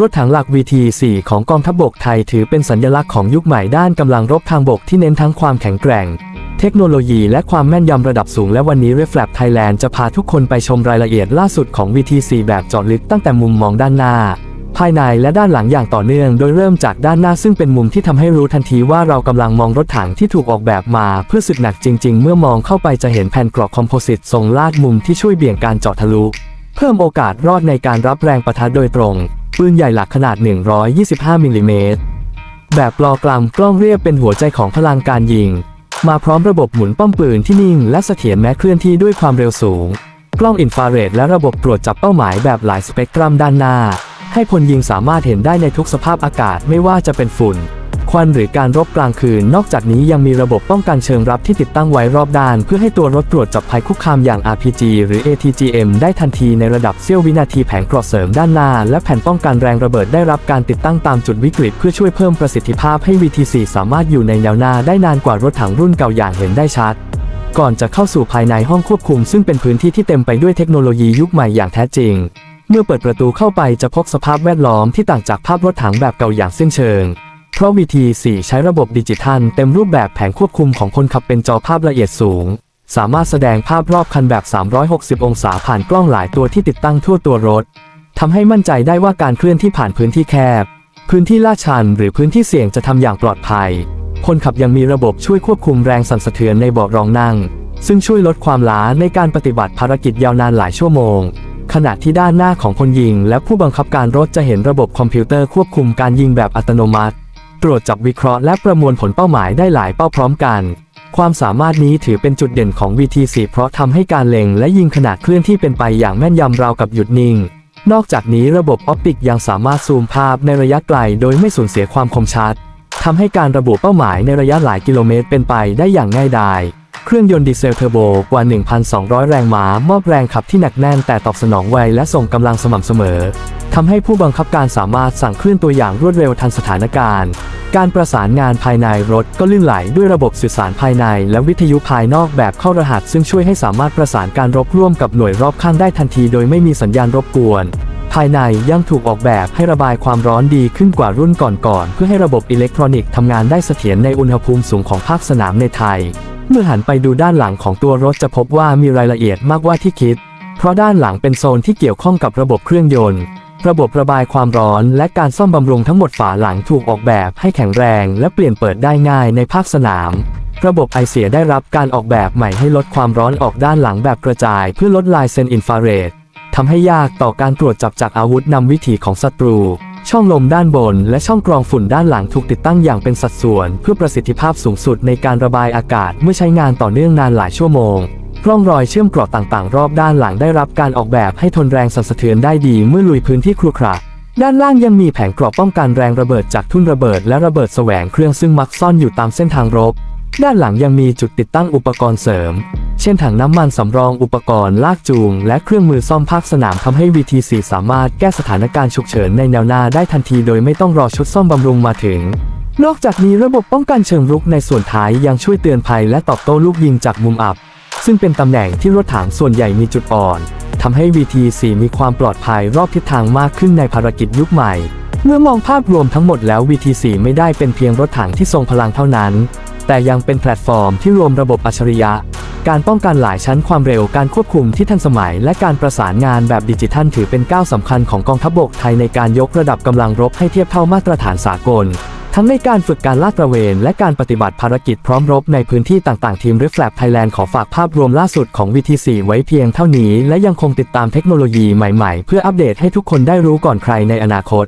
รถถังหลัก VT4 ของกองทัพบกไทยถือเป็นสัญลักษณ์ของยุคใหม่ด้านกำลังรบทางบกที่เน้นทั้งความแข็งแกร่ง เทคโนโลยีและความแม่นยำระดับสูงและวันนี้ Reflab Thailand จะพาทุกคนไปชมรายละเอียดล่าสุดของ VT4 แบบเจาะลึกตั้งแต่มุมมองด้านหน้า ภายในและด้านหลังอย่างต่อเนื่อง โดยเริ่มจากด้านหน้าซึ่งเป็นมุมที่ทำให้รู้ทันทีว่าเรากำลังมองรถถังที่ถูกออกแบบมา เพื่อสึกหนักจริง ๆ เมื่อมองเข้าไปจะเห็นแผ่นกรอบคอมโพสิตทรงลาดมุมที่ช่วยเบี่ยงการเจาะทะลุ เพิ่มโอกาสรอดในการรับแรงประทะโดยตรง ปืนใหญ่หลักขนาด 125มิลลิเมตรแบบปลอกลำกล้องเรียบเป็นหัวใจของพลังการยิง มาพร้อมระบบหมุนป้อมปืนที่นิ่งและเสถียรแม้เคลื่อนที่ด้วยความเร็วสูง กล้องอินฟราเรดและระบบตรวจจับเป้าหมายแบบหลายสเปกตรัมด้านหน้า ให้พลยิงสามารถเห็นได้ในทุกสภาพอากาศไม่ว่าจะเป็นฝุ่น ควันหรือการรบกลางคืน นอกจากนี้ยังมีระบบป้องกันเชิงรับที่ติดตั้งไว้รอบด้าน เพื่อให้ตัวรถตรวจจับภัยคุกคามอย่าง RPG หรือ ATGM ได้ทันทีในระดับเสี้ยววินาทีแผงกรอบเสริมด้านหน้า และแผ่นป้องกันแรงระเบิดได้รับการติดตั้งตามจุดวิกฤต เพื่อช่วยเพิ่มประสิทธิภาพให้ VT4 สามารถอยู่ในแนวหน้าได้นานกว่ารถถังรุ่นเก่าอย่างเห็นได้ชัดก่อนจะเข้าสู่ภายในห้องควบคุม ซึ่งเป็นพื้นที่ที่เต็มไปด้วยเทคโนโลยียุคใหม่อย่างแท้จริง เมื่อเปิดประตูเข้าไปจะพบสภาพแวดล้อมที่ต่างจากภาพรถถังแบบเก่าอย่างสิ้นเชิง เพราะ VT4 ใช้ระบบดิจิทัลเต็มรูปแบบแผงควบคุมของคนขับเป็นจอภาพละเอียดสูง สามารถแสดงภาพรอบคันแบบ 360 องศาผ่านกล้องหลายตัวที่ติดตั้งทั่วตัวรถทำให้มั่นใจได้ว่าการเคลื่อนที่ผ่านพื้นที่แคบ พื้นที่ลาดชันหรือพื้นที่เสี่ยงจะทำอย่างปลอดภัย คนขับยังมีระบบช่วยควบคุมแรงสั่นสะเทือนในเบาะรองนั่ง ซึ่งช่วยลดความล้าในการปฏิบัติภารกิจยาวนานหลายชั่วโมงขณะที่ด้านหน้าของคนยิง และผู้บังคับการรถจะเห็นระบบคอมพิวเตอร์ควบคุมการยิงแบบอัตโนมัติ ตรวจจับวิเคราะห์และประมวลผลเป้าหมายได้หลายเป้าพร้อมกัน ความสามารถนี้ถือเป็นจุดเด่นของ VT4 เพราะทำให้การเล็งและยิงขนาดเคลื่อนที่เป็นไปอย่างแม่นยำราวกับหยุดนิ่ง นอกจากนี้ระบบออปติกยังสามารถซูมภาพในระยะไกลโดยไม่สูญเสียความคมชัดทำให้การระบุเป้าหมายในระยะหลายกิโลเมตรเป็นไปได้อย่างง่ายดายเครื่องยนต์ดีเซลเทอร์โบกว่า 1,200 แรงม้ามอบแรงขับที่หนักแน่นแต่ตอบสนองไวและส่งกำลังสม่ำเสมอ ทำให้ผู้บังคับการสามารถสั่งเคลื่อนตัวอย่างรวดเร็วทันสถานการณ์ การประสานงานภายในรถก็ลื่นไหลด้วยระบบสื่อสารภายใน และวิทยุภายนอกแบบเข้ารหัส ซึ่งช่วยให้สามารถประสานการรบร่วมกับหน่วยรอบข้างได้ทันทีโดยไม่มีสัญญาณรบกวน ภายในยังถูกออกแบบให้ระบายความร้อนดีขึ้นกว่ารุ่นก่อนๆเพื่อให้ระบบอิเล็กทรอนิกส์ทำงานได้เสถียรในอุณหภูมิสูงของภาคสนามในไทย เมื่อหันไปดูด้านหลังของตัวรถจะพบว่ามีรายละเอียดมากกว่าที่คิด เพราะด้านหลังเป็นโซนที่เกี่ยวข้องกับระบบเครื่องยนต์ ระบบระบายความร้อนและการซ่อมบำรุงทั้งหมดฝาหลังถูกออกแบบให้แข็งแรงและเปลี่ยนเปิดได้ง่ายในภาคสนาม ระบบไอเสียได้รับการออกแบบใหม่ให้ลดความร้อนออกด้านหลังแบบกระจายเพื่อลดลายเซนอินฟราเรดทำให้ยากต่อการตรวจจับจากอาวุธนำวิถีของศัตรู ช่องลมด้านบนและช่องกรองฝุ่นด้านหลังถูกติดตั้งอย่างเป็นสัดส่วน เพื่อประสิทธิภาพสูงสุดในการระบายอากาศเมื่อใช้งานต่อเนื่องนานหลายชั่วโมง ร่องรอยเชื่อมเกราะต่างๆ รอบด้านหลังได้รับการออกแบบให้ทนแรงสั่นสะเทือนได้ดีเมื่อลุยพื้นที่ครุขระด้านล่างยังมีแผงเกราะป้องกันแรงระเบิดจากทุ่นระเบิดและระเบิดแสวงเครื่องซึ่งมักซ่อนอยู่ตามเส้นทางรบ ด้านหลังยังมีจุดติดตั้งอุปกรณ์เสริม เช่นถังน้ำมันสำรองอุปกรณ์ลากจูง และเครื่องมือซ่อมภาคสนามทำให้ VT4 สามารถแก้สถานการณ์ฉุกเฉินในแนวหน้าได้ทันทีโดยไม่ต้องรอชุดซ่อมบำรุงมาถึง นอกจากนี้ระบบป้องกันเชิงรุกในส่วนท้ายยังช่วยเตือนภัยและตอบโต้ลูกยิงจากมุมอับ ซึ่งเป็นตำแหน่งที่รถถังส่วนใหญ่มีจุดอ่อนทำให้ VT4 มีความปลอดภัยรอบทิศทางมากขึ้นในภารกิจยุคใหม่ เมื่อมองภาพรวมทั้งหมดแล้ว VT4 ไม่ได้เป็นเพียงรถถังที่ทรงพลังเท่านั้น แต่ยังเป็นแพลตฟอร์มที่รวมระบบอัจฉริยะ การป้องกันหลายชั้นความเร็วการควบคุมที่ทันสมัย และการประสานงานแบบดิจิทัลถือเป็นก้าวสำคัญของกองทัพบกไทยในการยกระดับกำลังรบให้เทียบเท่ามาตรฐานสากล ทั้งในการฝึกการลาดตระเวน และการปฏิบัติภารกิจพร้อมรบในพื้นที่ต่างๆ ทีม Reflab Thailand ขอฝากภาพรวมล่าสุดของ VTC ไว้เพียงเท่านี้ และยังคงติดตามเทคโนโลยีใหม่ๆ เพื่ออัปเดตให้ทุกคนได้รู้ก่อนใครในอนาคต